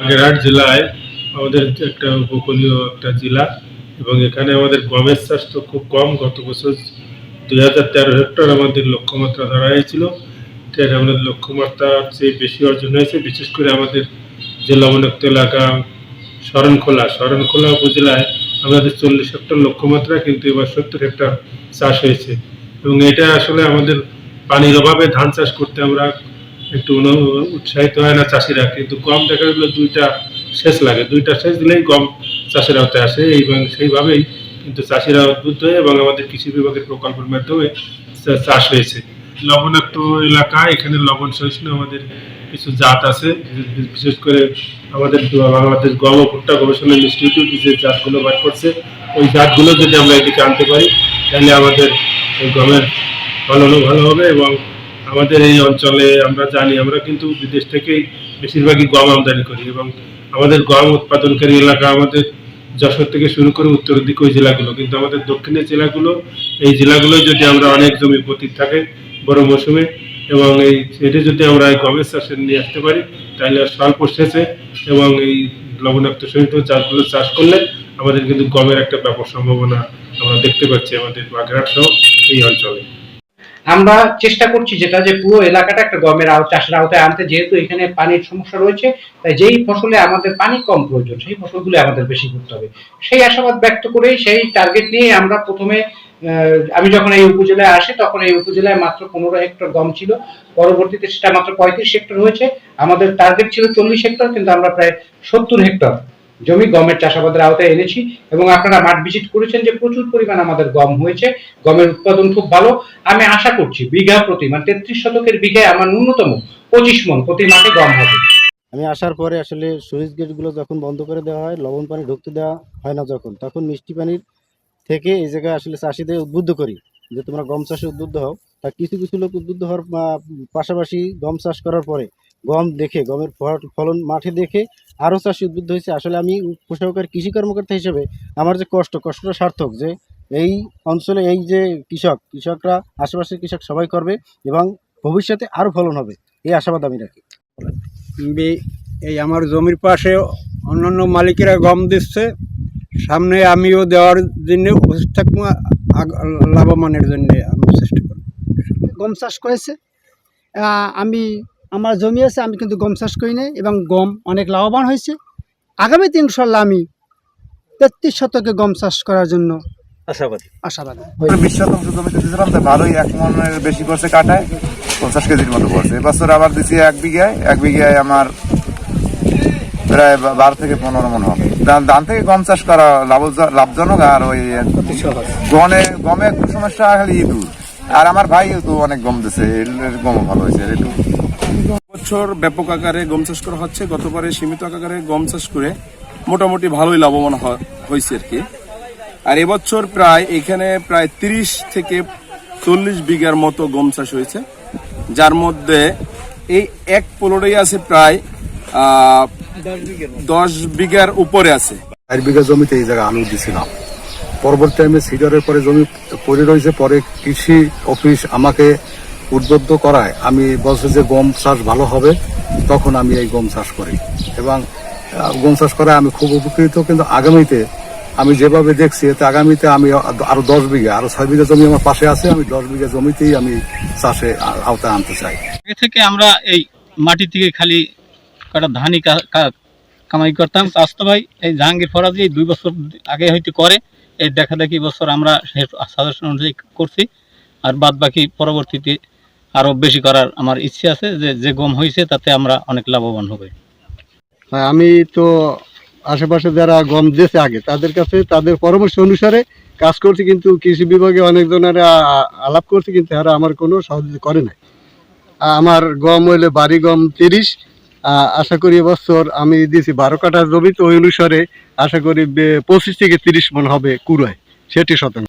বাগেরহাট জেলায় আমাদের একটা উপকূলীয় একটা জেলা এবং এখানে আমাদের গমের চাষ তো খুব কম। গত বছর দুই হাজার তেরো হেক্টর আমাদের লক্ষ্যমাত্রা ধরা হয়েছিল। এটা আমাদের লক্ষ্যমাত্রার চেয়ে বেশি অর্জন হয়েছে। বিশেষ করে আমাদের যে লবণাক্ত এলাকা শরণখোলা শরণখোলা উপজেলায় আমাদের চল্লিশ হেক্টর লক্ষ্যমাত্রা কিন্তু এবার সত্তর হেক্টর চাষ হয়েছে। এবং এটা আসলে আমাদের পানির অভাবে ধান চাষ করতে আমরা একটু উৎসাহিত হয় না চাষিরা, কিন্তু গম দেখা গেলো দুইটা শেষ লাগে। দুইটা শেষ দিলেই গম চাষের আওতায় আসে এবং সেইভাবেই কিন্তু চাষিরা উদ্বুদ্ধ হয়ে এবং আমাদের কৃষি বিভাগের প্রকল্পের মাধ্যমে চাষ হয়েছে। লবণাক্ত এলাকা, এখানে লবণ সহিষ্ণু আমাদের কিছু জাত আছে, বিশেষ করে আমাদের বাংলাদেশ গম ভুট্টা গবেষণা ইনস্টিটিউট যে জাতগুলো বার করছে, ওই জাতগুলো যদি আমরা এদিকে আনতে পারি, তাহলে আমাদের গমের ফলনও ভালো হবে এবং আমাদের এই অঞ্চলে আমরা জানি, আমরা কিন্তু বিদেশ থেকেই বেশিরভাগই গম আমদানি করি এবং আমাদের গম উৎপাদনকারী এলাকা আমাদের যশোর থেকে শুরু করে উত্তরের দিকে ওই জেলাগুলো। কিন্তু আমাদের দক্ষিণের জেলাগুলো, এই জেলাগুলো যদি আমরা অনেক জমি পতিত থাকে বড় মৌসুমে এবং এই এটা যদি আমরা এই গমের চাষে নিয়ে আসতে পারি, তাহলে স্বল্প সেচে এবং এই লবণাক্ত সহিত চাষগুলো চাষ করলে আমাদের কিন্তু গমের একটা ব্যাপক সম্ভাবনা আমরা দেখতে পাচ্ছি আমাদের বাগেরহাট সহ এই অঞ্চলে। আমরা চেষ্টা করছি যেটা যে পুরো এলাকাটা একটা গমের আও চাষের আওতায় আনতে, যেহেতু এখানে পানির সমস্যা রয়েছে, তাই যেই ফসলে আমাদের পানি কম প্রয়োজন, সেই ফসলগুলো আমাদের বেশি করতে হবে। সেই আশাবাদ ব্যক্ত করেই সেই টার্গেট নিয়ে আমরা প্রথমে আমি যখন এই উপজেলায় আসি, তখন এই উপজেলায় মাত্র পনেরো হেক্টর গম ছিল। পরবর্তীতে সেটা মাত্র পঁয়ত্রিশ হেক্টর হয়েছে। আমাদের টার্গেট ছিল চল্লিশ হেক্টর, কিন্তু আমরা প্রায় সত্তর হেক্টর জমি, গমের চাষাবাদের আওতায় এনেছি এবং আপনারা মাঠ ভিজিট করেছেন যে প্রচুর পরিমাণ আমাদের গম হয়েছে। গমের উৎপাদন খুব ভালো। আমি আশা করছি বিঘা প্রতি মানে তেত্রিশ শতকের বিঘায় আমার ন্যূনতম পঁচিশ মন প্রতি মাঠে গম হবে। আমি আসার পরে আসলে সুইচ গেটগুলো যখন বন্ধ করে দেওয়া হয়, লবণ পানি ঢুকতে দেওয়া হয় না যখন, তখন মিষ্টি পানির থেকে এই জায়গায় আসলে চাষিদের উদ্বুদ্ধ করি যে তোমরা গম চাষে উদ্বুদ্ধ হও। তা কিছু কিছু লোক উদ্বুদ্ধ হওয়ার পাশাপাশি গম চাষ করার পরে গম দেখে গমের ফল- ফলন মাঠে দেখে আরও চাষি উদ্বুদ্ধ হয়েছে। আসলে আমি উপসহকারী কৃষি কর্মকর্তা হিসেবে আমার যে কষ্ট কষ্টটা সার্থক যে এই অঞ্চলে এই যে কৃষক কৃষকরা আশেপাশের কৃষক সবাই করবে এবং ভবিষ্যতে আরও ফলন হবে এই আশাবাদ আমি রাখি। বি- এই আমার জমির পাশে অন্যান্য মালিকেরা গম দিচ্ছে সামনে আমিও দেওয়ার জন্য উপস্থিত থাকব লাভবানের জন্য আমি চেষ্টা করব। গম চাষ করেছে। আমি আমার জমি আছে আমি কিন্তু গম চাষ করি নাই এবং গম অনেক লাভবান হয়েছে। আগামীতে ইনশাল্লাহ আমি তেত্রিশ শতকে গম চাষ করার জন্য আশাবাদী। আশাবাদী। বিশ শতাংশ জমিতে দিয়েছিলাম তো ভালোই এক মনের বেশি করছে কাটায় পঞ্চাশ কেজির মতো পড়ছে এবছর আবার দিচ্ছি এক বিঘায় এক বিঘায় আমার প্রায় বারো থেকে পনেরো মন হবে। ধান থেকে গম চাষ করা লাভ- লাভজনক আর ওই গনে গমে একটু সমস্যা খালি ইঁদুর। আর আমার ভাই তো অনেক গম দিছে গম ভালো হয়েছে একটু বছর ব্যাপক আকারে গম চাষ করা হচ্ছে। গতবারে সীমিত আকারে গম চাষ করে মোটামুটি ভালোই লাভবান হয়েছে আর কি। আর এবছর প্রায় এখানে প্রায় তিরিশ থেকে চল্লিশ বিঘার মতো গম চাষ হয়েছে। যার মধ্যে এই এক পোলোটাই আছে প্রায় দশ বিঘার উপরে আছে। চার বিঘা জমিতে এই জায়গায় আলু দিছিলাম। পরবর্তী টাইমে সিডারের পরে জমি পড়ে রয়েছে। পরে কৃষি অফিস আমাকে উদ্বুদ্ধ করায় আমি বলছে যে গম চাষ ভালো হবে, তখন আমি এই গম চাষ করি। এবং গম চাষ করায় আমি খুব উপকৃত, কিন্তু আগামীতে আমি যেভাবে দেখছি, এতে আগামীতে আমি আরও দশ বিঘা, আরও ছয় বিঘা জমি আমার পাশে আছে, আমি দশ বিঘা জমিতেই আমি চাষে আওতায় আনতে চাই। আগে থেকে আমরা এই মাটি থেকে খালি কটা ধানই কামাই করতাম। স্বাস্থ্য ভাই, এই জাহাঙ্গীর ফরাজি দুই বছর আগে হয়তো করে, এই দেখা দেখি বছর আমরা সাজেশন অনুযায়ী করছি, আর বাদ বাকি পরবর্তীতে আরও বেশি করার আমার ইচ্ছে আছে যে যে গম হয়েছে তাতে আমরা অনেক লাভবান হবে। হ্যাঁ আমি তো আশেপাশে যারা গম দিয়েছে আগে, তাদের কাছে তাদের পরামর্শ অনুসারে কাজ করছি, কিন্তু কৃষি বিভাগে অনেকজনের আলাপ করছি, কিন্তু এরা আমার কোনো সহযোগিতা করে নাই। আমার গম হইলে বাড়ি গম তিরিশ আশা করি এবছর আমি দিয়েছি বারো কাঠা জমি, তো ওই অনুসারে আশা করি পঁচিশ থেকে তিরিশ মন হবে কুড়ায় সেটি শতাংশ।